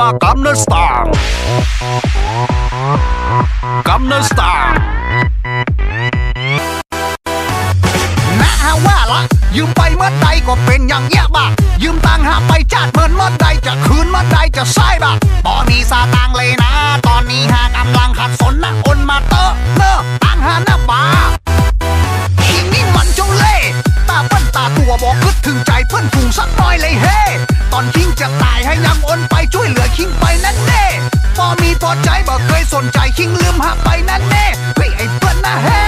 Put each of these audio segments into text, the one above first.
มากัมเนสตาร์กัมเนสตาร์นะฮะว่าละยืมไปเมื่อใดก็เป็นอย่างเงี้ยบ้ายืมตังหาไปจัดเมินเมื่อใดจะคืนเมื่อใดจะใช่บ้าตอนนี้ซาตังเลยนะ ตอนนี้หากำลังขัดสนนะโอนมาเตอะเนอะตังหาหน้าบ้าอีนี่มันเจ้าเล่ตาเปิ้นตาตัวบอกคิดถึงใจเพื่อนฝูงสักหน่อยเลยเฮ้ตอนคิงจะตายให้ยังโอนไปช่วย มีพอใจบอกเคยสนใจคิงลืมหักไปนั่นแน่เฮ้ยไอ้เปิ้นนะเฮ้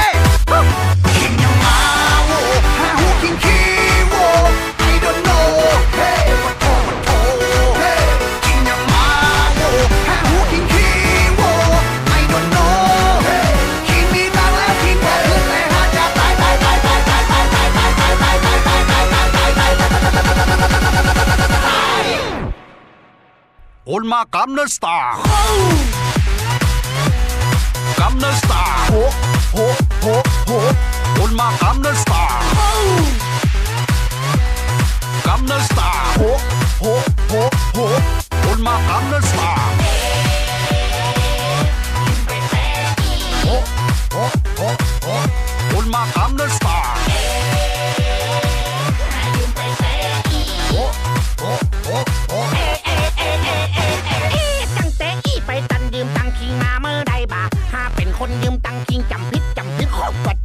Olma Gamle Star. Gamle Star. Ho, ho, ho, ho. Olma Gamle Star. Gamle Star. Ho, ho, ho, ho. Olma Gamle Star. Ho, ho, ho, ho. Olma Gamle Star. คนยืมตังค์จริงจำพิษจำพิษขอบกัด